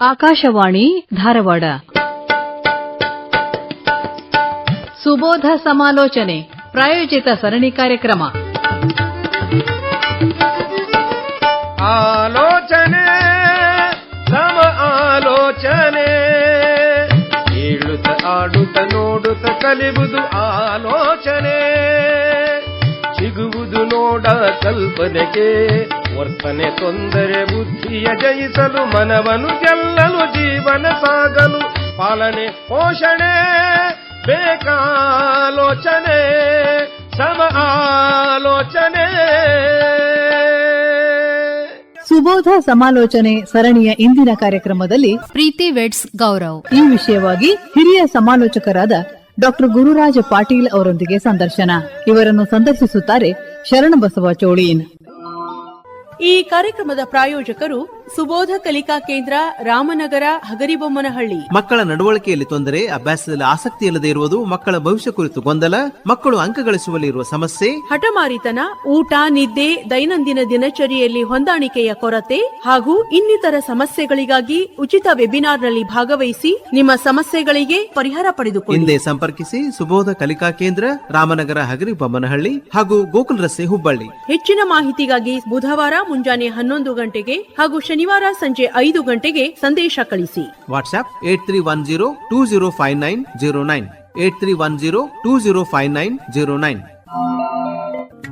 ಆಕಾಶವಾಣಿ, ಧಾರವಾಡ. ಸುಬೋಧ ಸಮಾಲೋಚನೆ, ಪ್ರಾಯೋಜಿತ ಸರಣಿ ಕಾರ್ಯಕ್ರಮ. ಆಲೋಚನೆ, ಸಮ ಆಲೋಚನೆ. ಏಳುತ್ತ, ಆಡುತ್ತ, ನೋಡುತ್ತ ಕಲಿಬುದು ಆಲೋಚನೆ. ಸಿಗುವುದು ನೋಡ ಕಲ್ಪನೆಗೆ. ವರ್ತನೆ ತೊಂದರೆ ಬುದ್ಧಿಯ ಜಯಿಸಲು ಮನವನ್ನು ಗೆಲ್ಲಲು ಜೀವನ ಸಾಗಲು. ಪಾಲನೆ ಪೋಷಣೆ ಬೇಕಾಲೋಚನೆ ಸಮ ಆಲೋಚನೆ. ಸುಬೋಧ ಸಮಾಲೋಚನೆ ಸರಣಿಯ ಇಂದಿನ ಕಾರ್ಯಕ್ರಮದಲ್ಲಿ ಪ್ರೀತಿ ವೆಡ್ಸ್ ಗೌರವ್. ಈ ವಿಷಯವಾಗಿ ಹಿರಿಯ ಸಮಾಲೋಚಕರಾದ ಡಾಕ್ಟರ್ ಗುರುರಾಜ ಪಾಟೀಲ್ ಅವರೊಂದಿಗೆ ಸಂದರ್ಶನ. ಇವರನ್ನು ಸಂದರ್ಶಿಸುತ್ತಾರೆ ಶರಣಬಸವ ಚೋಳೀನ್. ಈ ಕಾರ್ಯಕ್ರಮದ ಪ್ರಾಯೋಜಕರು ಸುಬೋಧ ಕಲಿಕಾ ಕೇಂದ್ರ ರಾಮನಗರ ಹಗರಿಬೊಮ್ಮನಹಳ್ಳಿ. ಮಕ್ಕಳ ನಡವಳಿಕೆಯಲ್ಲಿ ತೊಂದರೆ ಅಭ್ಯಾಸದಲ್ಲಿ ಆಸಕ್ತಿ ಇಲ್ಲದೆ ಇರುವುದು ಮಕ್ಕಳ ಭವಿಷ್ಯ ಕುರಿತು ಗೊಂದಲ ಮಕ್ಕಳು ಅಂಕ ಗಳಿಸುವಲ್ಲಿ ಇರುವ ಸಮಸ್ಯೆ. ಹಠಮಾರಿತನ ಊಟ ನಿದ್ದೆ ದೈನಂದಿನ ದಿನಚರಿಯಲ್ಲಿ ಹೊಂದಾಣಿಕೆಯ ಕೊರತೆ ಹಾಗೂ ಇನ್ನಿತರ ಸಮಸ್ಯೆಗಳಿಗಾಗಿ ಉಚಿತ ವೆಬಿನಾರ್ನಲ್ಲಿ ಭಾಗವಹಿಸಿ ನಿಮ್ಮ ಸಮಸ್ಯೆಗಳಿಗೆ ಪರಿಹಾರ ಪಡೆದುಕೊಳ್ಳಿ. ಹಿಂದೆ ಸಂಪರ್ಕಿಸಿ ಸುಬೋಧ ಕಲಿಕಾ ಕೇಂದ್ರ ರಾಮನಗರ ಹಗರಿಬೊಮ್ಮನಹಳ್ಳಿ ಹಾಗೂ ಗೋಕುಲ್ ರಸ್ತೆ ಹುಬ್ಬಳ್ಳಿ. ಹೆಚ್ಚಿನ ಮಾಹಿತಿಗಾಗಿ ಬುಧವಾರ ಮುಂಜಾನೆ ಹನ್ನೊಂದು ಗಂಟೆಗೆ ಹಾಗೂ ಶನಿವಾರ ಸಂಜೆ ಐದು ಗಂಟೆಗೆ ಸಂದೇಶ ಕಳಿಸಿ. WhatsApp eight three one zero two zero five nine zero nine. Eight three one zero two zero five nine zero nine.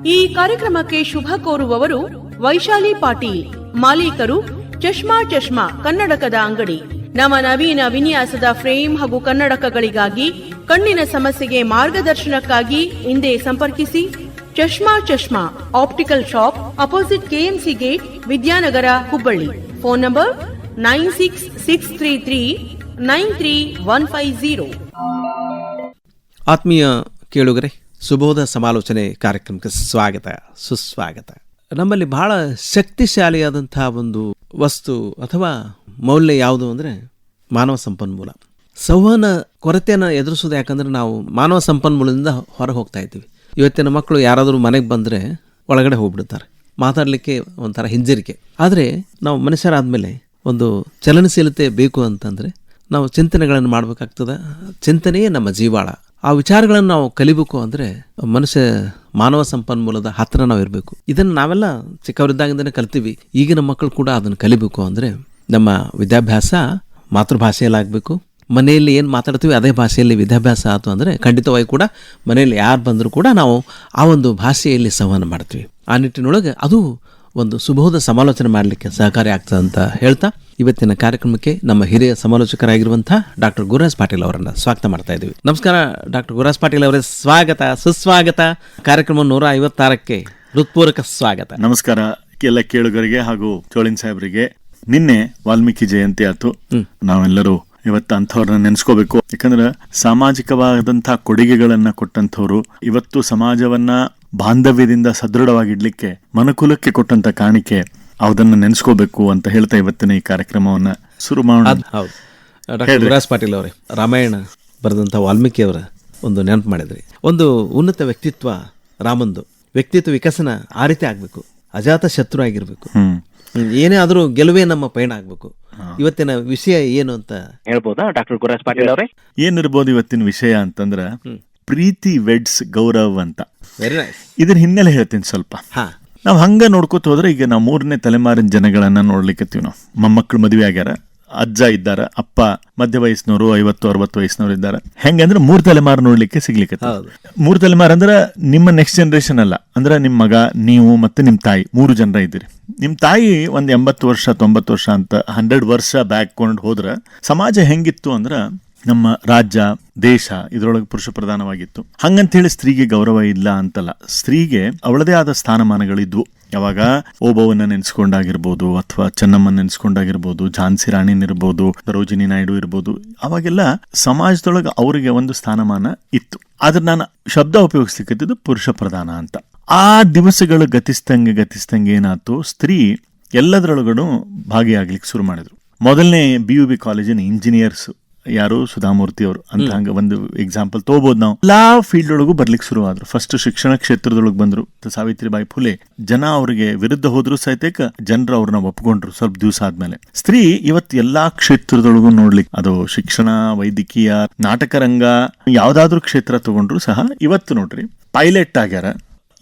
ಈ ಕಾರ್ಯಕ್ರಮಕ್ಕೆ ಶುಭ ಕೋರುವವರು ವೈಶಾಲಿ ಪಾಟೀಲ್ ಮಾಲೀಕರು ಚಷ್ಮಾ ಚಷ್ಮಾ ಕನ್ನಡಕದ ಅಂಗಡಿ. ನಮ್ಮ ನವೀನ ವಿನ್ಯಾಸದ ಫ್ರೇಮ್ ಹಾಗೂ ಕನ್ನಡಕಗಳಿಗಾಗಿ ಕಣ್ಣಿನ ಸಮಸ್ಯೆಗೆ ಮಾರ್ಗದರ್ಶನಕ್ಕಾಗಿ ಹಿಂದೆ ಸಂಪರ್ಕಿಸಿ. Chashma Chashma optical shop opposite KMC gate Vidyanagar, Hubballi. Phone number nine six six three three nine three one five zero ಆತ್ಮೀಯ ಕೇಳುಗರೆ, ಸುಬೋಧ ಸಮಾಲೋಚನೆ ಕಾರ್ಯಕ್ರಮಕ್ಕೆ ಸ್ವಾಗತ, ಸುಸ್ವಾಗತ. ನಮ್ಮಲ್ಲಿ ಬಹಳ ಶಕ್ತಿಶಾಲಿಯಾದಂತಹ ಒಂದು ವಸ್ತು ಅಥವಾ ಮೌಲ್ಯ ಯಾವುದು ಅಂದರೆ ಮಾನವ ಸಂಪನ್ಮೂಲ. ಸಂವಹನ ಕೊರತೆಯನ್ನು ಎದುರಿಸೋದು ಯಾಕಂದ್ರೆ ನಾವು ಮಾನವ ಸಂಪನ್ಮೂಲದಿಂದ ಹೊರಗೆ ಹೋಗ್ತಾ ಇದ್ದೀವಿ. ಇವತ್ತಿನ ಮಕ್ಕಳು ಯಾರಾದರೂ ಮನೆಗೆ ಬಂದರೆ ಒಳಗಡೆ ಹೋಗ್ಬಿಡ್ತಾರೆ. ಮಾತಾಡಲಿಕ್ಕೆ ಒಂಥರ ಹಿಂಜರಿಕೆ. ಆದರೆ ನಾವು ಮನುಷ್ಯರಾದಮೇಲೆ ಒಂದು ಚಲನಶೀಲತೆ ಬೇಕು ಅಂತಂದರೆ ನಾವು ಚಿಂತನೆಗಳನ್ನು ಮಾಡಬೇಕಾಗ್ತದೆ. ಚಿಂತನೆಯೇ ನಮ್ಮ ಜೀವಾಳ. ಆ ವಿಚಾರಗಳನ್ನು ನಾವು ಕಲಿಬೇಕು ಅಂದರೆ ಮನುಷ್ಯ ಮಾನವ ಸಂಪನ್ಮೂಲದ ಹತ್ತಿರ ನಾವು ಇರಬೇಕು. ಇದನ್ನು ನಾವೆಲ್ಲ ಚಿಕ್ಕವರಿದ್ದಾಗಿಂದನೇ ಕಲ್ತೀವಿ. ಈಗಿನ ಮಕ್ಕಳು ಕೂಡ ಅದನ್ನು ಕಲಿಬೇಕು ಅಂದರೆ ನಮ್ಮ ವಿದ್ಯಾಭ್ಯಾಸ ಮಾತೃಭಾಷೆಯಲ್ಲಾಗಬೇಕು. ಮನೆಯಲ್ಲಿ ಏನು ಮಾತಾಡ್ತೀವಿ ಅದೇ ಭಾಷೆಯಲ್ಲಿ ವಿದ್ಯಾಭ್ಯಾಸ ಆಯಿತು ಅಂದರೆ ಖಂಡಿತವಾಗಿ ಕೂಡ ಮನೆಯಲ್ಲಿ ಯಾರು ಬಂದರೂ ಕೂಡ ನಾವು ಆ ಒಂದು ಭಾಷೆಯಲ್ಲಿ ಸಂವಹನ ಮಾಡ್ತೀವಿ. ಆ ನಿಟ್ಟಿನೊಳಗೆ ಅದು ಒಂದು ಸುಬೋಧ ಸಮಾಲೋಚನೆ ಮಾಡಲಿಕ್ಕೆ ಸಹಕಾರಿ ಆಗ್ತದೆ ಅಂತ ಹೇಳ್ತಾ ಇವತ್ತಿನ ಕಾರ್ಯಕ್ರಮಕ್ಕೆ ನಮ್ಮ ಹಿರಿಯ ಸಮಾಲೋಚಕರಾಗಿರುವಂಥ ಡಾಕ್ಟರ್ ಗುರುರಾಜ್ ಪಾಟೀಲ್ ಅವರನ್ನ ಸ್ವಾಗತ ಮಾಡ್ತಾ ಇದ್ದೀವಿ. ನಮಸ್ಕಾರ ಡಾಕ್ಟರ್ ಗುರುರಾಜ್ ಪಾಟೀಲ್ ಅವರೇ. ಸ್ವಾಗತ ಸುಸ್ವಾಗತ. ಕಾರ್ಯಕ್ರಮ ನೂರ ಐವತ್ತಾರಕ್ಕೆ ಹೃತ್ಪೂರ್ವಕ ಸ್ವಾಗತ. ನಮಸ್ಕಾರ ಎಲ್ಲ ಕೇಳುಗರಿಗೆ ಹಾಗೂ ಚೋಳಿನ್ ಸಾಹೇಬರಿಗೆ. ನಿನ್ನೆ ವಾಲ್ಮೀಕಿ ಜಯಂತಿ ಆಯ್ತು ನಾವೆಲ್ಲರೂ ಇವತ್ತು ಅಂಥವ್ರನ್ನ ನೆನೆಸ್ಕೋಬೇಕು. ಯಾಕಂದ್ರೆ ಸಾಮಾಜಿಕವಾದಂತಹ ಕೊಡುಗೆಗಳನ್ನ ಕೊಟ್ಟಂಥವ್ರು ಇವತ್ತು ಸಮಾಜವನ್ನ ಬಾಂಧವ್ಯದಿಂದ ಸದೃಢವಾಗಿಡ್ಲಿಕ್ಕೆ ಮನುಕುಲಕ್ಕೆ ಕೊಟ್ಟಂತ ಕಾಣಿಕೆ ಅದನ್ನ ನೆನೆಸ್ಕೋಬೇಕು ಅಂತ ಹೇಳ್ತಾ ಇವತ್ತಿನ ಈ ಕಾರ್ಯಕ್ರಮವನ್ನ ಶುರು ಮಾಡೋಣ. ಪಾಟೀಲ್ ಅವರೇ ರಾಮಾಯಣ ಬರೆದಂಥ ವಾಲ್ಮೀಕಿ ಅವರ ಒಂದು ನೆನಪು ಮಾಡಿದ್ರಿ. ಒಂದು ಉನ್ನತ ವ್ಯಕ್ತಿತ್ವ ರಾಮಂದು. ವ್ಯಕ್ತಿತ್ವ ವಿಕಸನ ಆ ರೀತಿ ಆಗಬೇಕು. ಅಜಾತ ಶತ್ರು ಆಗಿರ್ಬೇಕು. ಏನೇ ಆದರೂ ಗೆಲುವೇ ನಮ್ಮ ಪಯಣ ಆಗಬೇಕು. ಇವತ್ತಿನ ವಿಷಯ ಏನು ಅಂತ? ಹೇಳ್ಬೋದಾ? ಡಾಕ್ಟರ್ ಗುರುರಾಜ್ ಪಾಟೀಲ್ ಅವರೇ? ಏನಿರ್ಬೋದು ಇವತ್ತಿನ ವಿಷಯ ಅಂತಂದ್ರ ಪ್ರೀತಿ ವೆಡ್ಸ್ ಗೌರವ್ ಅಂತ. ವೆರಿ ನೈಸ್ ಇದ್ರ ಹಿನ್ನೆಲೆ ಹೇಳ್ತೀನಿ ಸ್ವಲ್ಪ. ಹಾ. ನಾವು ಹಂಗ ನೋಡ್ಕೋತ ಹೋದ್ರೆ ಈಗ ನಾವು ಮೂರನೇ ತಲೆಮಾರಿನ ಜನಗಳನ್ನ ನೋಡ್ಲಿಕ್ಕತ್ತೀವಿ ನಾವು. ಮೊಮ್ಮಕ್ಕಳು ಮದುವೆ ಆಗ್ಯಾರ ಅಜ್ಜ ಇದ್ದಾರ ಅಪ್ಪ ಮಧ್ಯ ವಯಸ್ಸಿನವರು ಐವತ್ತು ಅರವತ್ತು ವಯಸ್ಸಿನವರು ಇದ್ದಾರೆ. ಹೆಂಗಂದ್ರೆ ಮೂರ್ ತಲೆಮಾರು ನೋಡ್ಲಿಕ್ಕೆ ಸಿಗ್ಲಿಕ್ಕೆ. ಮೂರ್ ತಲೆಮಾರು ಅಂದ್ರೆ ನಿಮ್ಮ ನೆಕ್ಸ್ಟ್ ಜನರೇಷನ್ ಅಲ್ಲ. ಅಂದ್ರೆ ನಿಮ್ ಮಗ ನೀವು ಮತ್ತೆ ನಿಮ್ ತಾಯಿ ಮೂರು ಜನರ ಇದ್ದೀರಿ. ನಿಮ್ ತಾಯಿ ಒಂದು ಎಂಬತ್ತು ವರ್ಷ, ತೊಂಬತ್ತು ವರ್ಷ ಅಂತ ಹಂಡ್ರೆಡ್ ವರ್ಷ ಬ್ಯಾಕ್ ಕೊಂಡು ಹೋದ್ರ ಸಮಾಜ ಹೆಂಗಿತ್ತು ಅಂದ್ರೆ ನಮ್ಮ ರಾಜ್ಯ, ದೇಶ ಇದರೊಳಗೆ ಪುರುಷ ಪ್ರಧಾನವಾಗಿತ್ತು. ಹಂಗಂತೇಳಿ ಸ್ತ್ರೀಗೆ ಗೌರವ ಇಲ್ಲ ಅಂತಲ್ಲ. ಸ್ತ್ರೀಗೆ ಅವಳದೇ ಆದ ಸ್ಥಾನಮಾನಗಳಿದ್ವು. ಯಾವಾಗ? ಓಬವನ್ನ ನೆನೆಸ್ಕೊಂಡಾಗಿರ್ಬೋದು ಅಥವಾ ಚೆನ್ನಮ್ಮನ ನೆನೆಸ್ಕೊಂಡಾಗಿರ್ಬೋದು, ಝಾನ್ಸಿ ರಾಣಿನಿರ್ಬೋದು ಸರೋಜಿನಿ ನಾಯ್ಡು ಇರ್ಬೋದು, ಅವಾಗೆಲ್ಲ ಸಮಾಜದೊಳಗೆ ಅವರಿಗೆ ಒಂದು ಸ್ಥಾನಮಾನ ಇತ್ತು. ಆದ್ರೆ ನಾನು ಶಬ್ದ ಉಪಯೋಗಿಸ್ಲಿಕ್ಕದ್ದು ಪುರುಷ ಪ್ರಧಾನ ಅಂತ. ಆ ದಿವಸಗಳು ಗತಿಸ್ದಂಗೆ ಗತಿಸ್ದಂಗೆ ಏನಾಯ್ತು? ಸ್ತ್ರೀ ಎಲ್ಲದರೊಳಗೂ ಭಾಗಿಯಾಗ್ಲಿಕ್ಕೆ ಶುರು ಮಾಡಿದ್ರು. ಮೊದಲನೇ ಬಿ ಯು ಬಿ ಕಾಲೇಜಿನ ಇಂಜಿನಿಯರ್ಸ್ ಯಾರು? ಸುಧಾಮೂರ್ತಿ ಅವರು ಅಂತ ಹಂಗ ಒಂದು ಎಕ್ಸಾಂಪಲ್ ತಗೋಬಹುದು ನಾವು. ಎಲ್ಲಾ ಫೀಲ್ಡ್ ಒಳಗೂ ಬರ್ಲಿಕ್ಕೆ ಶುರು ಆದ್ರು. ಫಸ್ಟ್ ಶಿಕ್ಷಣ ಕ್ಷೇತ್ರದೊಳಗೆ ಬಂದ್ರು. ಸಾವಿತ್ರಿಬಾಯಿ ಫುಲೆ. ಜನ ಅವರಿಗೆ ವಿರುದ್ಧ ಹೋದ್ರು ಸಹಿತ ಜನರು ಅವ್ರನ್ನ ಒಪ್ಕೊಂಡ್ರು ಸ್ವಲ್ಪ ದಿವಸ ಆದ್ಮೇಲೆ. ಸ್ತ್ರೀ ಇವತ್ತು ಎಲ್ಲಾ ಕ್ಷೇತ್ರದೊಳಗೂ ನೋಡ್ಲಿಕ್ಕೆ ಅದು ಶಿಕ್ಷಣ ವೈದ್ಯಕೀಯ ನಾಟಕ ರಂಗ ಯಾವ್ದಾದ್ರು ಕ್ಷೇತ್ರ ತಗೊಂಡ್ರು ಸಹ ಇವತ್ತು ನೋಡ್ರಿ. ಪೈಲಟ್ ಆಗ್ಯಾರ.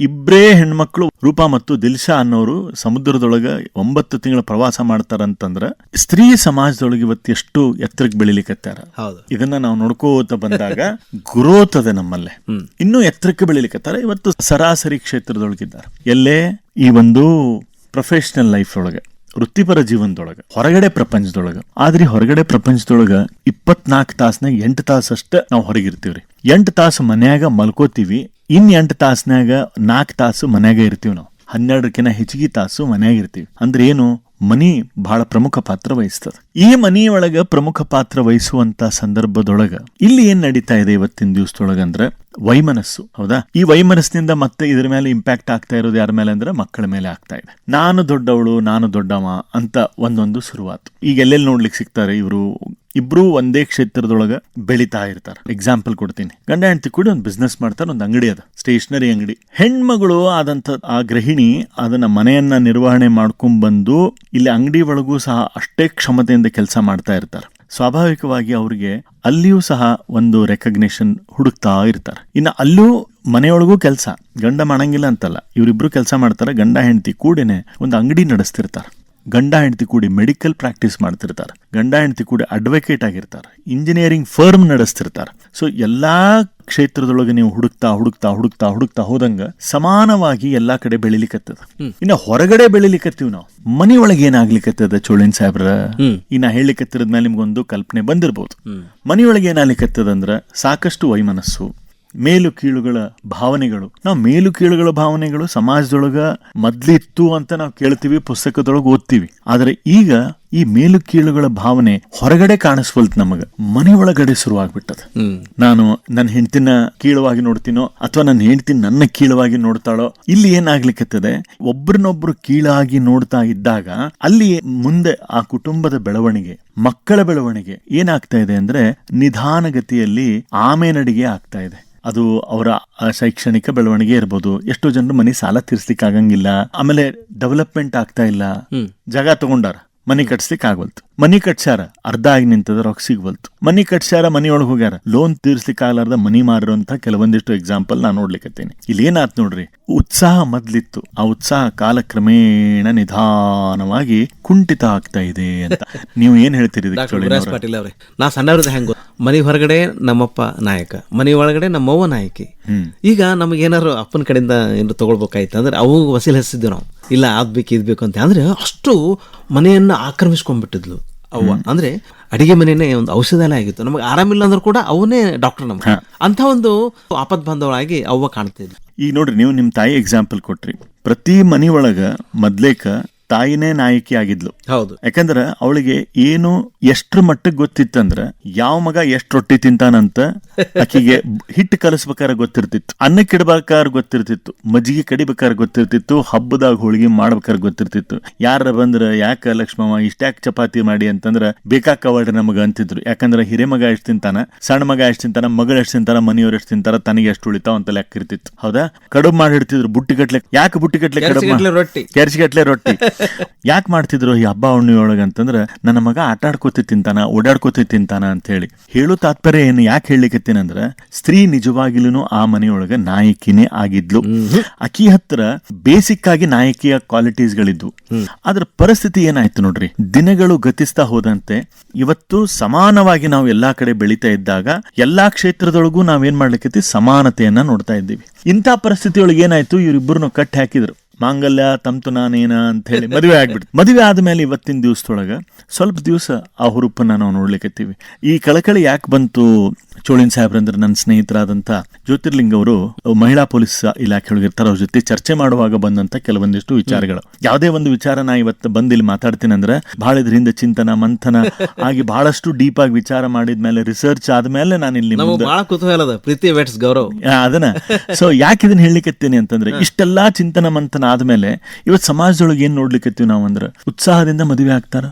ಇಬ್ರೇ ಹೆಣ್ಮಕ್ಳು ರೂಪಾ ಮತ್ತು ದಿಲ್ಶಾ ಅನ್ನೋರು ಸಮುದ್ರದೊಳಗ ಒಂಬತ್ತು ತಿಂಗಳ ಪ್ರವಾಸ ಮಾಡ್ತಾರಂತಂದ್ರ ಸ್ತ್ರೀ ಸಮಾಜದೊಳಗೆ ಇವತ್ತು ಎಷ್ಟು ಎತ್ತರಕ್ಕೆ ಬೆಳಿಲಿಕ್ಕೆತ್ತಾರ ಹೌದು. ಇದನ್ನ ನಾವು ನೋಡ್ಕೋತ ಬಂದಾಗ ಗ್ರೋತ್ ಅದ ನಮ್ಮಲ್ಲೇ ಇನ್ನೂ ಎತ್ತರಕ್ಕೆ ಬೆಳಿಲಿಕತ್ತಾರ ಇವತ್ತು ಸರಾಸರಿ ಕ್ಷೇತ್ರದೊಳಗಿದ್ದಾರೆ. ಎಲ್ಲೇ? ಈ ಒಂದು ಪ್ರೊಫೆಷನಲ್ ಲೈಫ್ ಒಳಗೆ ವೃತ್ತಿಪರ ಜೀವನದೊಳಗೆ ಹೊರಗಡೆ ಪ್ರಪಂಚದೊಳಗ. ಆದ್ರೆ ಹೊರಗಡೆ ಪ್ರಪಂಚದೊಳಗ ಇಪ್ಪತ್ನಾಲ್ಕು ತಾಸ್ನಾಗ ಎಂಟು ತಾಸಷ್ಟ ನಾವು ಹೊರಗಿರ್ತೀವ್ರಿ. ಎಂಟು ತಾಸು ಮನ್ಯಾಗ ಮಲ್ಕೋತೀವಿ ಇನ್ ಎಂಟು ತಾಸ್ನಾಗ ನಾಲ್ಕು ತಾಸು ಮನ್ಯಾಗ ಇರ್ತೀವಿ ನಾವು. ಹನ್ನೆರಡಕ್ಕಿಂತ ಹೆಚ್ಚಿಗೆ ತಾಸು ಮನ್ಯಾಗ ಇರ್ತೀವಿ. ಅಂದ್ರೆ ಏನು? ಮನಿ ಬಹಳ ಪ್ರಮುಖ ಪಾತ್ರ ವಹಿಸ್ತದೆ. ಈ ಮನಿಯೊಳಗ ಪ್ರಮುಖ ಪಾತ್ರ ವಹಿಸುವಂತ ಸಂದರ್ಭದೊಳಗ ಇಲ್ಲಿ ಏನ್ ನಡೀತಾ ಇದೆ ಇವತ್ತಿನ ದಿವಸದೊಳಗ ಅಂದ್ರೆ ವೈಮನಸ್ಸು. ಹೌದಾ? ಈ ವೈಮನಸ್ಸಿನಿಂದ ಮತ್ತೆ ಇದ್ರ ಮೇಲೆ ಇಂಪ್ಯಾಕ್ಟ್ ಆಗ್ತಾ ಇರೋದು ಯಾರ ಮೇಲೆ ಅಂದ್ರೆ ಮಕ್ಕಳ ಮೇಲೆ ಆಗ್ತಾ ಇದೆ. ನಾನು ದೊಡ್ಡವಳು, ನಾನು ದೊಡ್ಡವ ಅಂತ ಒಂದೊಂದು ಶುರುವಾತು. ಈಗ ಎಲ್ಲೆಲ್ಲಿ ನೋಡ್ಲಿಕ್ಕೆ ಸಿಗ್ತಾರೆ ಇವರು? ಇಬ್ರು ಒಂದೇ ಕ್ಷೇತ್ರದೊಳಗೆ ಬೆಳಿತಾ ಇರ್ತಾರೆ. ಎಕ್ಸಾಂಪಲ್ ಕೊಡ್ತೀನಿ. ಗಂಡ ಹೆಂಡತಿ ಕೂಡಿ ಒಂದು ಬಿಸ್ನೆಸ್ ಮಾಡ್ತಾರೆ, ಒಂದು ಅಂಗಡಿ ಅದ ಸ್ಟೇಷನರಿ ಅಂಗಡಿ. ಹೆಣ್ಮಗಳು ಆದಂತ ಆ ಗೃಹಿಣಿ ಅದನ್ನ ಮನೆಯನ್ನ ನಿರ್ವಹಣೆ ಮಾಡ್ಕೊಂಡ್ ಬಂದು ಇಲ್ಲಿ ಅಂಗಡಿ ಒಳಗೂ ಸಹ ಅಷ್ಟೇ ಕ್ಷಮತೆಯಿಂದ ಕೆಲಸ ಮಾಡ್ತಾ ಇರ್ತಾರೆ. ಸ್ವಾಭಾವಿಕವಾಗಿ ಅವ್ರಿಗೆ ಅಲ್ಲಿಯೂ ಸಹ ಒಂದು ರೆಕಗ್ನೇಷನ್ ಹುಡುಕ್ತಾ ಇರ್ತಾರೆ. ಇನ್ನು ಅಲ್ಲೂ ಮನೆಯೊಳಗೂ ಕೆಲಸ. ಗಂಡ ಮಾಡಂಗಿಲ್ಲ ಅಂತಲ್ಲ, ಇವರಿಬ್ರು ಕೆಲಸ ಮಾಡ್ತಾರೆ, ಗಂಡ ಹೆಂಡತಿ ಕೂಡಿನೇ ಒಂದು ಅಂಗಡಿ ನಡೆಸ್ತಿರ್ತಾರೆ. ಗಂಡ ಹೆಂಡತಿ ಕೂಡಿ ಮೆಡಿಕಲ್ ಪ್ರಾಕ್ಟೀಸ್ ಮಾಡ್ತಿರ್ತಾರೆ. ಗಂಡ ಹೆಂಡತಿ ಕೂಡಿ ಅಡ್ವೊಕೇಟ್ ಆಗಿರ್ತಾರೆ. Engineering firm ನಡೆಸ್ತಿರ್ತಾರೆ. ಸೊ ಎಲ್ಲಾ ಕ್ಷೇತ್ರದೊಳಗೆ ನೀವು ಹುಡುಕ್ತಾ ಹುಡುಕ್ತಾ ಹುಡುಕ್ತಾ ಹುಡುಕ್ತಾ ಹೋದಂಗ ಸಮಾನವಾಗಿ ಎಲ್ಲಾ ಕಡೆ ಬೆಳಿಲಿಕತ್ತದ. ಇನ್ನ ಹೊರಗಡೆ ಬೆಳಿಲಿಕ್ಕತ್ತೀವಿ ನಾವು. ಮನಿ ಒಳಗೆ ಏನಾಗ್ಲಿಕತ್ತದ ಚೋಳಿನ್ ಸಾಹೇಬ್ರ? ಇನ್ನ ಹೇಳಿಕತ್ತಿರದ ಮೇಲೆ ನಿಮ್ಗೊಂದು ಕಲ್ಪನೆ ಬಂದಿರಬಹುದು ಮನಿಯೊಳಗೆ ಏನಾಗ್ಲಿಕ್ಕತ್ತದ ಅಂದ್ರ ಸಾಕಷ್ಟು ವೈಮನಸ್ಸು. ಮೇಲು ಕೀಳುಗಳ ಭಾವನೆಗಳು. ನಾವು ಮೇಲು ಕೀಳುಗಳ ಭಾವನೆಗಳು ಸಮಾಜದೊಳಗ ಮೊದ್ಲಿತ್ತು ಅಂತ ನಾವು ಕೇಳ್ತೀವಿ ಪುಸ್ತಕದೊಳಗೆ ಓದ್ತೀವಿ. ಆದ್ರೆ ಈಗ ಈ ಮೇಲು ಕೀಳುಗಳ ಭಾವನೆ ಹೊರಗಡೆ ಕಾಣಿಸ್ವಲ್ತ್ ನಮಗ. ಮನೆ ಒಳಗಡೆ ಶುರುವಾಗ್ಬಿಟ್ಟದ ನಾನು ನನ್ನ ಹೆಂಡತಿನ ಕೀಳವಾಗಿ ನೋಡ್ತೀನೋ ಅಥವಾ ನನ್ನ ಹೆಂಡತಿ ನನ್ನ ಕೀಳವಾಗಿ ನೋಡ್ತಾಳೋ ಇಲ್ಲಿ ಏನಾಗ್ಲಿಕ್ಕೆ ಒಬ್ರನ್ನೊಬ್ರು ಕೀಳಾಗಿ ನೋಡ್ತಾ ಇದ್ದಾಗ ಅಲ್ಲಿ ಮುಂದೆ ಆ ಕುಟುಂಬದ ಬೆಳವಣಿಗೆ ಮಕ್ಕಳ ಬೆಳವಣಿಗೆ ಏನಾಗ್ತಾ ಇದೆ ಅಂದ್ರೆ ನಿಧಾನಗತಿಯಲ್ಲಿ ಆಮೇನಡಿಗೆ ಆಗ್ತಾ ಇದೆ. ಅದು ಅವರ ಶೈಕ್ಷಣಿಕ ಬೆಳವಣಿಗೆ ಇರ್ಬೋದು. ಎಷ್ಟೋ ಜನರು ಮನೆ ಸಾಲ ತೀರ್ಸ್ಲಿಕ್ಕೆ ಆಗಂಗಿಲ್ಲ. ಆಮೇಲೆ ಡೆವಲಪ್ಮೆಂಟ್ ಆಗ್ತಾ ಇಲ್ಲ. ಜಾಗ ತಗೊಂಡಾರ ಮನಿ ಕಟ್ಸ್ಲಿಕ್ಕೆ ಆಗವಲ್ತು. ಮನಿ ಕಟ್ಸ್ಯಾರ ಅರ್ಧ ಆಗಿ ನಿಂತದ ರೊಕ್ಕ ಸಿಗ್ವಲ್ತು. ಮನಿ ಕಟ್ಸ್ಯಾರ ಮನಿ ಒಳಗೆ ಹೋಗ್ಯಾರ. ಲೋನ್ ತೀರ್ಸ್ಲಿಕ್ಕಾಗಲಾರ್ದ ಮನಿ ಮಾರಿರುವಂತ ಕೆಲವೊಂದಿಷ್ಟು ಎಕ್ಸಾಂಪಲ್ ನಾನು ನೋಡ್ಲಿಕ್ಕತ್ತೀನಿ ಇಲ್ಲಿ ಏನಾತ್ ನೋಡ್ರಿ ಉತ್ಸಾಹ ಮೊದ್ಲಿತ್ತು. ಆ ಉತ್ಸಾಹ ಕಾಲಕ್ರಮೇಣ ನಿಧಾನವಾಗಿ ಕುಂಠಿತ ಆಗ್ತಾ ಇದೆ ಅಂತ. ನೀವು ಏನ್ ಹೇಳ್ತೀರಿ? ಪಾಟೀಲ್ ಅವ್ರೆ ನಾ ಸಣ್ಣವ್ರದ ಹೆಂಗು ಮನೆ ಹೊರಗಡೆ ನಮ್ಮಪ್ಪ ನಾಯಕ ಮನಿ ಒಳಗಡೆ ನಮ್ಮವ್ವ ನಾಯಕಿ. ಈಗ ನಮಗೆ ಏನಾರು ಅಪ್ಪನ ಕಡೆಯಿಂದ ಏನು ತಗೊಳ್ಬೇಕಾಯ್ತು ಅಂದ್ರೆ ಅವು ವಸೀಲ್ ಹಸಿದ್ವಿ ನಾವು. ಇಲ್ಲ ಅದ್ ಇದ್ಬೇಕು ಇದ್ ಬೇಕು ಅಂತ. ಅಂದ್ರೆ ಅಷ್ಟು ಮನೆಯನ್ನ ಆಕ್ರಮಿಸ್ಕೊಂಡ್ಬಿಟ್ಟಿದ್ಲು. ಅವ್ವ. ಅಂದ್ರೆ ಅಡಿಗೆ ಮನೆಯೇ ಒಂದು ಔಷಧಾಲಯ ಆಗಿತ್ತು. ನಮಗೆ ಆರಾಮಿಲ್ಲ ಅಂದ್ರೂ ಕೂಡ ಅವನೇ ಡಾಕ್ಟರ್ ನಮ್ಗೆ. ಅಂತ ಒಂದು ಆಪತ್ ಬಾಂಧವಳಾಗಿ ಅವ್ವ ಕಾಣ್ತಿದ್ವಿ ಈಗ ನೋಡ್ರಿ ನೀವು ನಿಮ್ಮ ತಾಯಿ ಎಕ್ಸಾಂಪಲ್ ಕೊಟ್ರಿ. ಪ್ರತಿ ಮನೆಯೊಳಗ ಮೊದ್ಲೇಕ ತಾಯಿನೇ ನಾಯಕಿ ಆಗಿದ್ಲು. ಹೌದು. ಯಾಕಂದ್ರ ಅವಳಿಗೆ ಏನು ಎಷ್ಟ್ರ ಮಟ್ಟಕ್ಕೆ ಗೊತ್ತಿತ್ತಂದ್ರ ಯಾವ ಮಗ ಎಷ್ಟ್ ರೊಟ್ಟಿ ತಿಂತಾನಂತ ಆಕಿಗೆ ಹಿಟ್ಟು ಕಲಸ್ಬೇಕಾದ್ರೆ ಗೊತ್ತಿರ್ತಿತ್ತು. ಅನ್ನ ಇಡ್ಬೇಕಾದ್ರೆ ಗೊತ್ತಿರ್ತಿತ್ತು. ಮಜ್ಜಿಗೆ ಕಡಿಬೇಕಾದ್ರೆ ಗೊತ್ತಿರ್ತಿತ್ತು. ಹಬ್ಬದಾಗ ಹೋಳಿಗೆ ಮಾಡ್ಬೇಕಾದ್ರೆ ಗೊತ್ತಿರ್ತಿತ್ತು. ಯಾರ ಬಂದ್ರ ಯಾಕ ಲಕ್ಷ್ಮಮ್ಮ ಇಷ್ಟ್ಯಾಕ್ ಚಪಾತಿ ಮಾಡಿ ಅಂತಂದ್ರ ಬೇಕಾಕವಾಡ್ರಿ ನಮಗ ಅಂತಿದ್ರು. ಯಾಕಂದ್ರ ಹಿರೇ ಮಗ ಎಷ್ಟ್ ತಿಂತಾನ ಸಣ್ಣ ಮಗ ಎಷ್ಟು ತಿಂತಾನ ಮಗಳು ಎಷ್ಟು ತಿಂತಾನ ಮನೆಯವ್ರು ಎಷ್ಟು ತಿಂತಾರ ತನಗೆ ಎಷ್ಟು ಉಳಿತಾವ ಅಂತ ಲೆಕ್ಕ ಇರ್ತಿತ್ತು. ಹೌದಾ? ಕಡುಬು ಮಾಡಿಡ್ತಿದ್ರು. ಬುಟ್ಟಿ ಗಟ್ಲೆ ಯಾಕೆ ಬುಟ್ಟಿ ಗಟ್ಲೆ ಕಡುಬು ರೊಟ್ಟಿ. ಕೆರ್ಚಿಗಟ್ಲೆ ರೊಟ್ಟಿ. ಯಾಕೆ ಮಾಡ್ತಿದ್ರು? ಹಬ್ಬ ಹುಣ್ಣಿಮೆ ಅಂತಂದ್ರ ನನ್ನ ಮಗ ಆಟ ಆಡ್ಕೋತಿ ತಿಂತಾನ ಓಡಾಡ್ಕೋತಿ ತಿಂತಾನ ಅಂತ ಹೇಳಿ ಹೇಳು ತಾತ್ಪರ್ಯ ಏನು ಯಾಕೆ ಹೇಳಲಿಕತ್ತೀನಂದ್ರ ಸ್ತ್ರೀ ನಿಜವಾಗಿಲೂ ಆ ಮನೆಯೊಳಗ ನಾಯಕಿನೇ ಆಗಿದ್ಲು. ಅಕಿ ಹತ್ರ ಬೇಸಿಕ್ ಆಗಿ ನಾಯಕಿಯ ಕ್ವಾಲಿಟೀಸ್ ಗಳಿದ್ವು ಆದ್ರ ಪರಿಸ್ಥಿತಿ ಏನಾಯ್ತು ನೋಡ್ರಿ? ದಿನಗಳು ಗತಿಸ್ತಾ ಹೋದಂತೆ ಇವತ್ತು ಸಮಾನವಾಗಿ ನಾವು ಎಲ್ಲಾ ಕಡೆ ಬೆಳಿತಾ ಇದ್ದಾಗ ಎಲ್ಲಾ ಕ್ಷೇತ್ರದೊಳಗೂ ನಾವೇನ್ ಮಾಡ್ಲಿಕ್ಕೆ ಸಮಾನತೆಯನ್ನ ನೋಡ್ತಾ ಇದ್ದೀವಿ. ಇಂಥ ಪರಿಸ್ಥಿತಿಯೊಳಗೆ ಏನಾಯ್ತು? ಇವರಿಬ್ಬರನ್ನು ಕಟ್ಟಿ ಹಾಕಿದ್ರು. ಮಾಂಗಲ್ಯ ತಂತು ನಾನೇನ ಅಂತ ಹೇಳಿ ಮದುವೆ ಆಗ್ಬಿಡ್ತು. ಮದುವೆ ಆದ್ಮೇಲೆ ಇವತ್ತಿನ ದಿವಸದೊಳಗೆ ಸ್ವಲ್ಪ ದಿವಸ ಆ ಹುರುಪನ್ನ ನಾವು ನೋಡ್ಲಿಕ್ಕತ್ತೀವಿ. ಈ ಕಳಕಳಿ ಯಾಕೆ ಬಂತು ಚೋಳಿನ್ ಸಾಹೇಬ್ರಂದ್ರೆ ನನ್ನ ಸ್ನೇಹಿತರಾದಂಥ ಜ್ಯೋತಿರ್ಲಿಂಗ್ ಅವರು ಮಹಿಳಾ ಪೊಲೀಸ್ ಇಲಾಖೆ ಒಳಗೆ ಇರ್ತಾರೆ ಅವ್ರ ಜೊತೆ ಚರ್ಚೆ ಮಾಡುವಾಗ ಬಂದಂತ ಕೆಲವೊಂದಿಷ್ಟು ವಿಚಾರಗಳು. ಯಾವುದೇ ಒಂದು ವಿಚಾರ ನಾ ಇವತ್ತು ಬಂದು ಇಲ್ಲಿ ಮಾತಾಡ್ತೀನಿ ಅಂದ್ರೆ ಬಹಳ ಇದರಿಂದ ಚಿಂತನ ಮಂಥನ ಆಗಿ ಬಹಳಷ್ಟು ಡೀಪ್ ಆಗಿ ವಿಚಾರ ಮಾಡಿದ್ಮೇಲೆ ರಿಸರ್ಚ್ ಆದ್ಮೇಲೆ ನಾನು ಇಲ್ಲಿ ನಮಗೆ ಬಹಳ ಕುತೂಹಲ ಪ್ರೀತಿ ವೆಟ್ಸ್ ಗೌರವ್. ಅದನ್ನ. ಸೊ ಯಾಕೆ ಇದನ್ನ ಹೇಳಲಿಕ್ಕತ್ತೇನೆ ಅಂತಂದ್ರೆ ಇಷ್ಟೆಲ್ಲಾ ಚಿಂತನ ಮಂಥನ ಸಂತಾನ ಆದ್ಮೇಲೆ ಇವತ್ತು ಸಮಾಜದೊಳಗೆ ಏನ್ ನೋಡ್ಲಿಕ್ಕತ್ತೀವಿ ನಾವು ಅಂದ್ರೆ ಉತ್ಸಾಹದಿಂದ ಮದುವೆ ಆಗ್ತಾರ.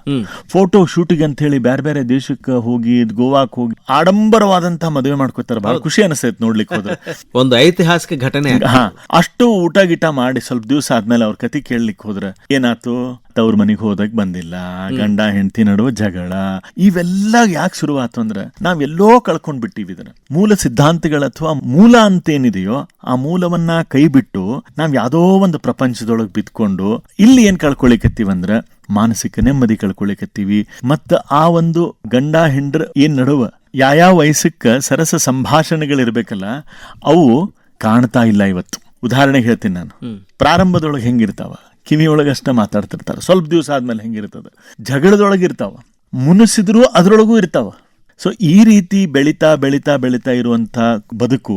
ಫೋಟೋ ಶೂಟಿಂಗ್ ಅಂತ ಹೇಳಿ ಬೇರೆ ಬೇರೆ ದೇಶಕ್ಕೆ ಹೋಗಿ ಗೋವಾಕ್ ಹೋಗಿ ಆಡಂಬರವಾದಂತಹ ಮದುವೆ ಮಾಡ್ಕೋತಾರ. ಬಹಳ ಖುಷಿ ಅನಿಸ್ತೈತೆ ನೋಡ್ಲಿಕ್ಕೆ ಹೋದ್ರೆ. ಒಂದು ಐತಿಹಾಸಿಕ ಘಟನೆ. ಹಾ ಅಷ್ಟು ಊಟ ಗೀಟ ಮಾಡಿ ಸ್ವಲ್ಪ ದಿವಸ ಆದ್ಮೇಲೆ ಅವ್ರ ಕತಿ ಕೇಳಲಿಕ್ಕೆ ಹೋದ್ರೆ ಏನಾತು ತವ್ರ ಮನೆಗೆ ಹೋದಾಗ ಬಂದಿಲ್ಲ ಗಂಡ ಹೆಂಡತಿ ನಡುವೆ ಜಗಳ ಇವೆಲ್ಲ ಯಾಕೆ ಶುರುವಾತು ಅಂದ್ರೆ ನಾವ್ ಎಲ್ಲೋ ಕಳ್ಕೊಂಡ್ ಬಿಟ್ಟಿವಿ ಇದನ್ನ. ಮೂಲ ಸಿದ್ಧಾಂತಗಳ ಅಥವಾ ಮೂಲ ಅಂತ ಏನಿದೆಯೋ ಆ ಮೂಲವನ್ನ ಕೈ ಬಿಟ್ಟು ನಾವ್ ಯಾವ್ದೋ ಒಂದು ಪ್ರಪಂಚದೊಳಗೆ ಬಿದ್ಕೊಂಡು ಇಲ್ಲಿ ಏನ್ ಕಳ್ಕೊಳಿಕತ್ತೀವಂದ್ರ ಮಾನಸಿಕ ನೆಮ್ಮದಿ ಕಳ್ಕೊಳಿಕತ್ತೀವಿ. ಮತ್ತ ಆ ಒಂದು ಗಂಡ ಹೆಂಡ್ರ ಏನ್ ನಡುವ ಯಾವ್ಯಾವ ವಯಸ್ಸಕ್ಕೆ ಸರಸ ಸಂಭಾಷಣೆಗಳಿರ್ಬೇಕಲ್ಲ ಅವು ಕಾಣ್ತಾ ಇಲ್ಲ ಇವತ್ತು. ಉದಾಹರಣೆಗೆ ಹೇಳ್ತೀನಿ ನಾನು. ಪ್ರಾರಂಭದೊಳಗೆ ಹೆಂಗಿರ್ತಾವ? ಕಿವಿಯೊಳಗಷ್ಟ ಮಾತಾಡ್ತಿರ್ತಾರೆ. ಸ್ವಲ್ಪ ದಿವಸ ಆದ್ಮೇಲೆ ಹೆಂಗಿರ್ತದೆ? ಜಗಳದೊಳಗೆ ಇರ್ತಾವ ಮುನಿಸಿದ್ರು ಅದ್ರೊಳಗೂ ಇರ್ತಾವ. ಸೊ ಈ ರೀತಿ ಬೆಳಿತಾ ಬೆಳಿತಾ ಬೆಳಿತಾ ಇರುವಂತ ಬದುಕು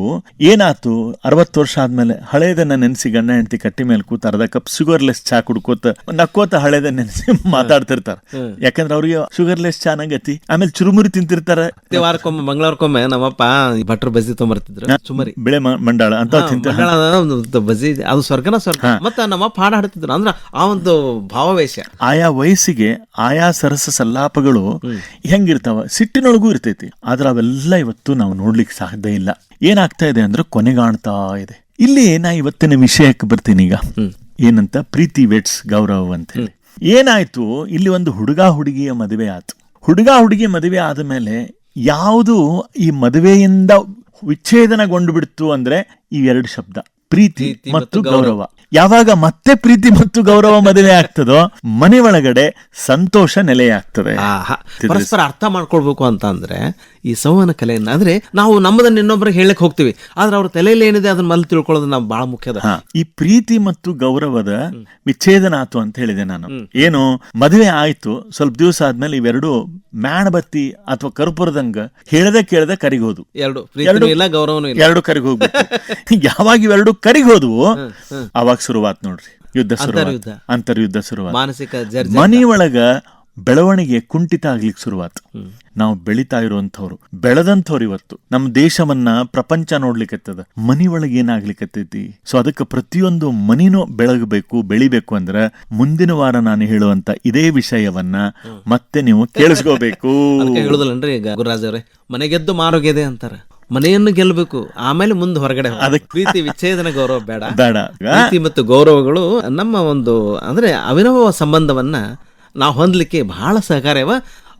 ಏನಾತು ಅರವತ್ತು ವರ್ಷ ಆದ್ಮೇಲೆ ಹಳೇದನ್ನ ನೆನೆಸಿ ಗಂಡ ಹೆಂಡತಿ ಕಟ್ಟಿ ಮೇಲೆ ಕೂತ ಅರ್ಧ ಕಪ್ ಶುಗರ್ಲೆಸ್ ಚಾ ಕುಡ್ಕೋತ ನಕ್ಕೋತ ಹಳೇದ ನೆನೆಸಿ ಮಾತಾಡ್ತಿರ್ತಾರೆ. ಯಾಕಂದ್ರೆ ಅವ್ರಿಗೆ ಶುಗರ್ಲೆಸ್ ಚಾ ನಂಗತಿ ಆಮೇಲೆ ಚುರುಮುರಿ ತಿಂತಿರ್ತಾರೆ. ವಾರಕ್ಕೊಮ್ಮೆ ಮಂಗಳವಾರಕ್ಕೊಮ್ಮೆ ನಮ್ಮಪ್ಪ ಭಟ್ರು ಬಜ್ಜಿ ತೊಂಬರ್ತಿದ್ರು ಚುಮರಿ ಬೆಳೆ ಮಂಡಾಳ ಅಂತ ತಿಂತ ಮಂಗಳದ ಒಂದು ಬಜ್ಜಿ ಅದು ಸ್ವರ್ಗನ ಸ್ವರ್ಗ. ಮತ್ತ ನಮ್ಮಪ್ಪ ಹಾಡು ಹಾಡ್ತಿದ್ರು. ಅಂದ್ರ ಆ ಒಂದು ಭಾವವೇಶ ಆಯಾ ವಯಸ್ಸಿಗೆ ಆಯಾ ಸರಸ ಸಲ್ಲಾಪಗಳು ಹೆಂಗಿರ್ತಾವ? ಸಿಟ್ಟಿನೊಳಗೂ ಇರ್ತೈತಿ. ಆದ್ರೆ ಅವೆಲ್ಲ ಇವತ್ತು ನಾವು ನೋಡ್ಲಿಕ್ಕೆ ಸಾಧ್ಯ ಇಲ್ಲ. ಏನಾಗ್ತಾ ಇದೆ ಅಂದ್ರೆ ಕೊನೆಗಾಣ್ತಾ ಇದೆ. ಇಲ್ಲಿ ನಾ ಇವತ್ತಿನ ವಿಷಯಕ್ಕೆ ಬರ್ತೀನಿ ಈಗ. ಏನಂತ? ಪ್ರೀತಿ ವೆಟ್ಸ್ ಗೌರವ್ ಅಂತ ಹೇಳಿ. ಏನಾಯ್ತು? ಇಲ್ಲಿ ಒಂದು ಹುಡುಗ ಹುಡುಗಿಯ ಮದುವೆ ಆಯ್ತು ಹುಡುಗ ಹುಡುಗಿ ಮದುವೆ ಆದ್ಮೇಲೆ ಯಾವುದು ಈ ಮದುವೆಯಿಂದ ವಿಚ್ಛೇದನಗೊಂಡು ಬಿಡ್ತು ಅಂದ್ರೆ ಈ ಎರಡು ಶಬ್ದ. ಪ್ರೀತಿ ಮತ್ತು ಗೌರವ. ಯಾವಾಗ ಮತ್ತೆ ಪ್ರೀತಿ ಮತ್ತು ಗೌರವ ಮದುವೆ ಆಗ್ತದೋ ಮನೆ ಒಳಗಡೆ ಸಂತೋಷ ನೆಲೆಯಾಗ್ತದೆ. ಪರಸ್ಪರ ಅರ್ಥ ಮಾಡ್ಕೊಳ್ಬೇಕು ಅಂತ ಅಂದ್ರೆ ಈ ಸಂವಹನ ಕಲೆಯನ್ನ ಅಂದ್ರೆ ನಾವು ನಮ್ಮದನ್ನ ಇನ್ನೊಬ್ಬರಿಗೆ ಹೇಳಕ್ ಹೋಗ್ತೀವಿ ಆದ್ರೆ ಅವ್ರ ತಲೆಯಲ್ಲಿ ಏನಿದೆ ಅದನ್ನ ಮಲ್ ತಿಳ್ಕೊಳ್ಳೋದು ನಾವು ಬಹಳ ಮುಖ್ಯದ ಈ ಪ್ರೀತಿ ಮತ್ತು ಗೌರವದ ವಿಚ್ಛೇದನ ಆತು ಅಂತ ಹೇಳಿದೆ ನಾನು. ಏನು ಮದುವೆ ಆಯ್ತು ಸ್ವಲ್ಪ ದಿವಸ ಆದ್ಮೇಲೆ ಇವೆರಡು ಮ್ಯಾಣಬತ್ತಿ ಅಥವಾ ಕರ್ಪೂರದಂಗ ಹೇಳದೆ ಕೇಳದೆ ಕರಿಗೋದು. ಎರಡು ಪ್ರೀತಿನೂ ಇಲ್ಲ ಗೌರವನೂ ಇಲ್ಲ. ಎರಡು ಕರಿಗೋಗ್ಬೇಕು ಯಾವಾಗ ಇವೆರಡು ಕರಿಗ್ ಹೋದ್ವು. ಅವಾಗ ಶುರುವಾತ್ ನೋಡ್ರಿ ಯುದ್ಧ ಶುರುವಾತ್. ಅಂತರ್ಯುದ್ಧ. ಶುರುವಾತ್. ಮಾನಸಿಕ ಮನೆಯೊಳಗ ಮನಿ ಒಳಗ ಬೆಳವಣಿಗೆ ಕುಂಠಿತ ಆಗ್ಲಿಕ್ಕೆ ಶುರುವಾತು. ನಾವು ಬೆಳಿತಾ ಇರುವಂತವ್ರು ಬೆಳೆದಂಥವ್ರು ಇವತ್ತು. ನಮ್ಮ ದೇಶವನ್ನ ಪ್ರಪಂಚ ನೋಡ್ಲಿಕ್ಕತ್ತದ ಮನಿ ಒಳಗೆ ಏನಾಗ್ಲಿಕ್ಕತ್ತೈತಿ ಸೊ ಅದಕ್ಕೆ ಪ್ರತಿಯೊಂದು ಮನಿನೂ ಬೆಳಗಬೇಕು ಬೆಳಿಬೇಕು ಅಂದ್ರೆ ಮುಂದಿನ ವಾರ ನಾನು ಹೇಳುವಂತ ಇದೇ ವಿಷಯವನ್ನ ಮತ್ತೆ ನೀವು ಕೇಳಿಸ್ಕೋಬೇಕು. ಮನೆಗೆದ್ದು ಹೇಳುದಲ್ಲನ್ರಿ ಈಗ ಗುರುರಾಜ್ ಅವ್ರೆ ಮನೆ ಗೆದ್ದು ಮಾರೋಗೆದೆ ಅಂತಾರ. ಮನೆಯನ್ನು ಗೆಲ್ಲಬೇಕು ಆಮೇಲೆ ಮುಂದೆ ಹೊರಗಡೆ. ಅದಕ್ಕೆ- ಪ್ರೀತಿ ವಿಚ್ಛೇದನ ಗೌರವ ಬೇಡ. ಬೇಡ. ಪ್ರೀತಿ ಮತ್ತು ಗೌರವಗಳು ನಮ್ಮ ಒಂದು ಅಂದ್ರೆ ಅವಿನವ ಸಂಬಂಧವನ್ನ ನಾವು ಹೊಂದಲಿಕ್ಕೆ ಬಹಳ ಸಹಕಾರ್ಯವ.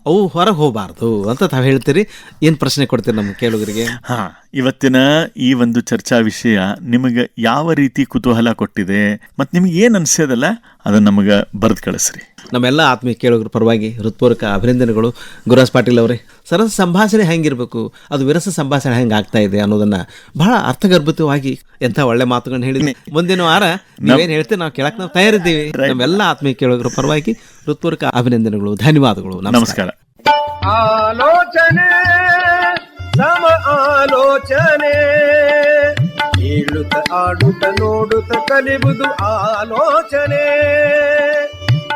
ಅವು ಹೊರಗೆ ಹೋಗಬಾರ್ದು ಅಂತ ತಾವು ಹೇಳ್ತೀರಿ. ಏನು ಪ್ರಶ್ನೆ ಕೊಡ್ತೀರಿ ನಮ್ಮ ಕೇಳುಗರಿಗೆ? ಹಾ. ಇವತ್ತಿನ ಈ ಒಂದು ಚರ್ಚಾ ವಿಷಯ ನಿಮಗೆ ಯಾವ ರೀತಿ ಕುತೂಹಲ ಕೊಟ್ಟಿದೆ ಮತ್ತು ನಿಮ್ಗೆ ಏನು ಅನಿಸೋದಲ್ಲ ಅದನ್ನು ನಮಗೆ ಬರೆದು ಕಳಿಸ್ರಿ. ನಮ್ಮೆಲ್ಲ ಆತ್ಮೀಯ ಕೇಳೋದ್ರ ಪರವಾಗಿ ಹೃತ್ಪೂರ್ವಕ ಅಭಿನಂದನೆಗಳು. ಗುರುರಾಜ್ ಪಾಟೀಲ್ ಅವರೇ ಸರಸ ಸಂಭಾಷಣೆ ಹೆಂಗಿರಬೇಕು? ಅದು ವಿರಸ ಸಂಭಾಷಣೆ ಹೆಂಗೆ ಆಗ್ತಾ ಇದೆ ಅನ್ನೋದನ್ನ ಬಹಳ ಅರ್ಥಗರ್ಭಿತವಾಗಿ ಎಂಥ ಒಳ್ಳೆ ಮಾತುಗಳನ್ನ ಹೇಳಿದ್ವಿ ಮುಂದಿನ ವಾರ ನೀವೇನು ಹೇಳ್ತೀವಿ ನಾವು ಕೇಳಕ್ಕೆ ನಾವು ತಯಾರಿದ್ದೀವಿ. ನಮ್ಮೆಲ್ಲ ಆತ್ಮೀಯ ಕೇಳೋಗ್ರ ಪರವಾಗಿ ಹೃತ್ಪೂರ್ವಕ ಅಭಿನಂದನೆಗಳು ಧನ್ಯವಾದಗಳು ನಮಸ್ಕಾರ. ನಮಸ್ಕಾರ. ಆಲೋಚನೆ ಸಮ ಆಲೋಚನೆ. ಕೇಳುತ್ತ ಆಡುತ್ತ ನೋಡುತ್ತ ಕಲಿಬುದು ಆಲೋಚನೆ.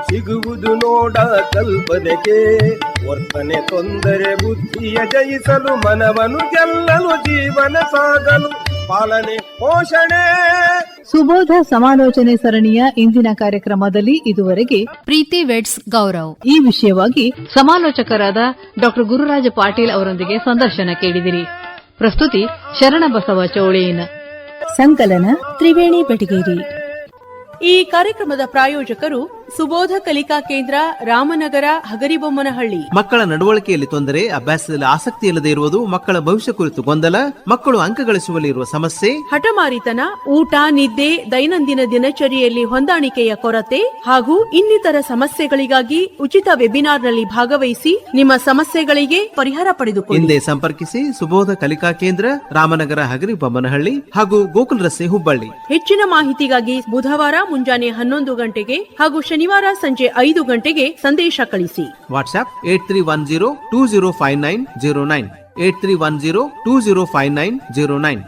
ಸಿಗುವುದು ನೋಡ ಕಲ್ಪನೆಗೆ. ವರ್ತನೆ ತೊಂದರೆ ಬುದ್ಧಿಯ ಜಯಿಸಲು ಮನವನ್ನು ಗೆಲ್ಲಲು ಜೀವನ ಸಾಗಲು ಪಾಲನೆ ಪೋಷಣೆ. ಸುಬೋಧ ಸಮಾಲೋಚನೆ ಸರಣಿಯ ಇಂದಿನ ಕಾರ್ಯಕ್ರಮದಲ್ಲಿ ಇದುವರೆಗೆ ಪ್ರೀತಿ ವೆಡ್ಸ್ ಗೌರವ್. ಈ ವಿಷಯವಾಗಿ ಸಮಾಲೋಚಕರಾದ ಡಾಕ್ಟರ್ ಗುರುರಾಜ ಪಾಟೀಲ್ ಅವರೊಂದಿಗೆ ಸಂದರ್ಶನ ಕೇಳಿದಿರಿ. ಪ್ರಸ್ತುತಿ ಶರಣಬಸವ ಚೌಳೇನ ಸಂಕಲನ ತ್ರಿವೇಣಿ ಬೆಟಗೇರಿ. ಈ ಕಾರ್ಯಕ್ರಮದ ಪ್ರಾಯೋಜಕರು ಸುಬೋಧ ಕಲಿಕಾ ಕೇಂದ್ರ ರಾಮನಗರ ಹಗರಿಬೊಮ್ಮನಹಳ್ಳಿ. ಮಕ್ಕಳ ನಡವಳಿಕೆಯಲ್ಲಿ ತೊಂದರೆ ಅಭ್ಯಾಸದಲ್ಲಿ ಆಸಕ್ತಿ ಇಲ್ಲದೆ ಇರುವುದು ಮಕ್ಕಳ ಭವಿಷ್ಯ ಕುರಿತು ಗೊಂದಲ ಮಕ್ಕಳು ಅಂಕ ಗಳಿಸುವಲ್ಲಿ ಇರುವ ಸಮಸ್ಯೆ. ಹಠಮಾರಿತನ ಊಟ ನಿದ್ದೆ ದೈನಂದಿನ ದಿನಚರಿಯಲ್ಲಿ ಹೊಂದಾಣಿಕೆಯ ಕೊರತೆ ಹಾಗೂ ಇನ್ನಿತರ ಸಮಸ್ಯೆಗಳಿಗಾಗಿ ಉಚಿತ ವೆಬಿನಾರ್ನಲ್ಲಿ ಭಾಗವಹಿಸಿ ನಿಮ್ಮ ಸಮಸ್ಯೆಗಳಿಗೆ ಪರಿಹಾರ ಪಡೆದುಕೊಳ್ಳಿ. ಹಿಂದೆ ಸಂಪರ್ಕಿಸಿ ಸುಬೋಧ ಕಲಿಕಾ ಕೇಂದ್ರ ರಾಮನಗರ ಹಗರಿಬೊಮ್ಮನಹಳ್ಳಿ ಹಾಗೂ ಗೋಕುಲ್ ರಸ್ತೆ ಹುಬ್ಬಳ್ಳಿ. ಹೆಚ್ಚಿನ ಮಾಹಿತಿಗಾಗಿ ಬುಧವಾರ ಮುಂಜಾನೆ ಹನ್ನೊಂದು ಗಂಟೆಗೆ ಹಾಗೂ ಶನಿವಾರ ಸಂಜೆ ಐದು ಗಂಟೆಗೆ ಸಂದೇಶ ಕಳಿಸಿ. WhatsApp eight three one zero two zero five nine zero nine. Eight three one zero two zero five nine zero nine.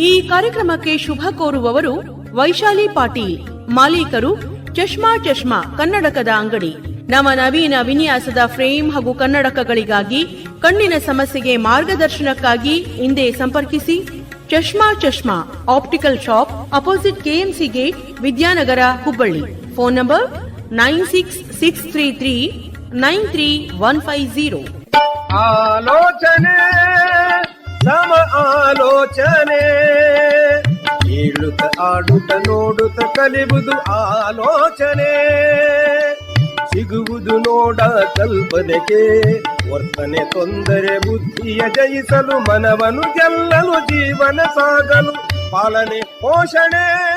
ಈ ಕಾರ್ಯಕ್ರಮಕ್ಕೆ ಶುಭ ಕೋರುವವರು ವೈಶಾಲಿ ಪಾಟೀಲ್ ಮಾಲೀಕರು ಚಶ್ಮಾ ಚಶ್ಮಾ ಕನ್ನಡಕದ ಅಂಗಡಿ. ನಮ್ಮ ನವೀನ ವಿನ್ಯಾಸದ ಫ್ರೇಮ್ ಹಾಗೂ ಕನ್ನಡಕಗಳಿಗಾಗಿ ಕಣ್ಣಿನ ಸಮಸ್ಯೆಗೆ ಮಾರ್ಗದರ್ಶನಕ್ಕಾಗಿ ಹಿಂದೆ ಸಂಪರ್ಕಿಸಿ Chashma Chashma optical shop opposite KMC gate Vidyanagar Hubballi. Phone number nine six six three three nine three one five zero ಆಲೋಚನೆ, ಸಮ ಆಲೋಚನೆ. ಏಳುತ್ತ ಆಡುತ್ತ ನೋಡುತ್ತ ಕಲಿಬುದು ಆಲೋಚನೆ. ಸಿಗುವುದು ನೋಡ ಕಲ್ಪನೆಗೆ, ವರ್ತನೆ ತೊಂದರೆ ಬುದ್ಧಿಯ ಜಯಿಸಲು ಮನವನ್ನು ಗೆಲ್ಲಲು ಜೀವನ ಸಾಗಲು ಪಾಲನೆ ಪೋಷಣೆ.